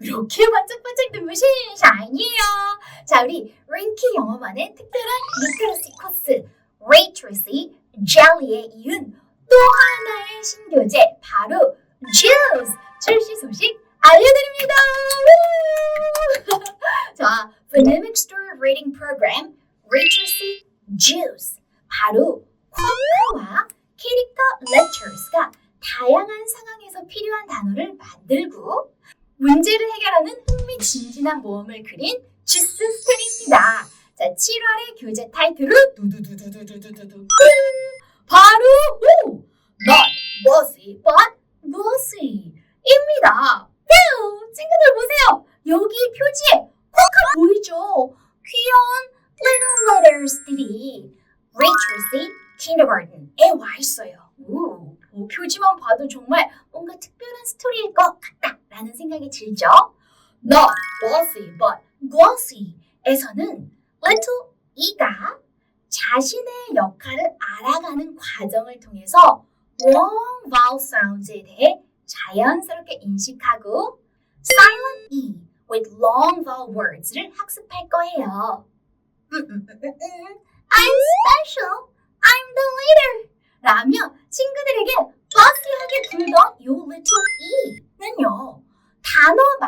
이렇게 반짝반짝 눈부신 샤이니에요. 자, 우리 링키 영어만의 특별한 리트러시 코스 레이트러시 젤리에 이은 또 하나의 신교재 바로 Juice 출시 소식 알려드립니다. 우! 자, Phonemic Story Reading Program Literacy Juice 바로 쿼카와 캐릭터 만들고 문제를 해결하는 흥미진진한 모험을 그린 주스 스토리입니다. 자, 7월의 교재 타이틀은 두두두두두두두두 바로 오! Not bossy but bossy입니다. 뾰! 친구들 보세요. 여기 표지에 쿼카 보이죠? 귀여운 little letters들이 literacy kindergarten에 와 있어요. 오, 뭐 표지만 봐도 정말 뭔가 특별한 스토리일 것 같다라는 생각이 들죠. Not bossy but glossy에서는 little e가 자신의 역할을 알아가는 과정을 통해서 long vowel sounds에 대해 자연스럽게 인식하고 silent e with long vowel words를 학습할 거예요. 음, 음, 음, 음, 음. I'm special. I'm the leader. 라며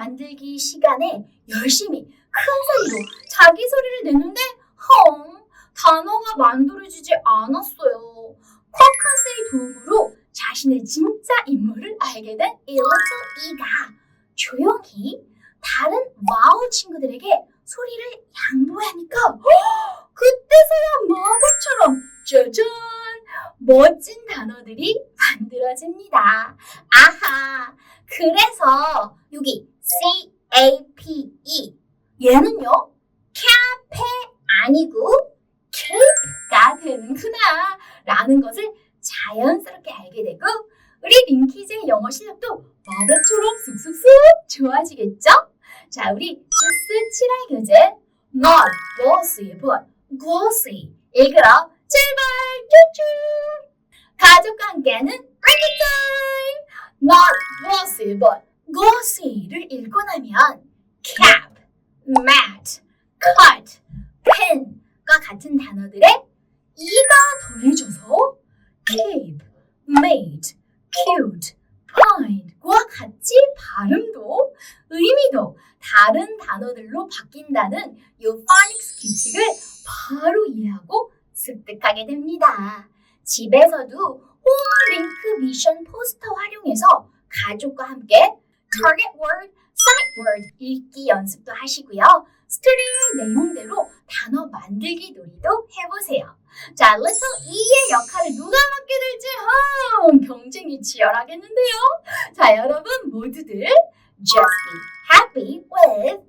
만들기 시간에 열심히 큰 소리로 자기 소리를 내는데 헝 단어가 만들어지지 않았어요. 쿼카스의 도움으로 자신의 진짜 인물을 알게 된이 little e가 조용히 다른 와우 친구들에게 소리를 양보하니까 허! 그때서야 마법처럼 짜잔 멋진 단어들이 만들어집니다. 아하 그래서 여기 C A P E. 얘는요 캐페 아니고 케이프가 되는구나 라는 것을 자연스럽게 알게 되고 우리 링키즈의 영어 실력도 마법처럼 쑥쑥쑥 좋아지겠죠? 자, 우리 주스 7할 교재. Not glossy but glossy 읽으러 출발! 쭈쭈! 가족과 함께하는 랭킹 타임 Not glossy but glossy를 읽고 나면 cap, mat, cut, pen과 같은 단어들의 이가 더해져서 cape, made, cute, fine과 같이 발음도 의미도 다른 단어들로 바뀐다는 이 phonics 규칙을 바로 이해하고 습득하게 됩니다. 집에서도 홈링크 미션 포스터 활용해서 가족과 함께 target word, sight word 읽기 연습도 하시고요. 스토리 내용대로 단어 만들기 놀이도 해보세요. 자, little e의 역할을 누가 맡게 될지 흠, 경쟁이 치열하겠는데요. 자, 여러분 모두들 just be happy with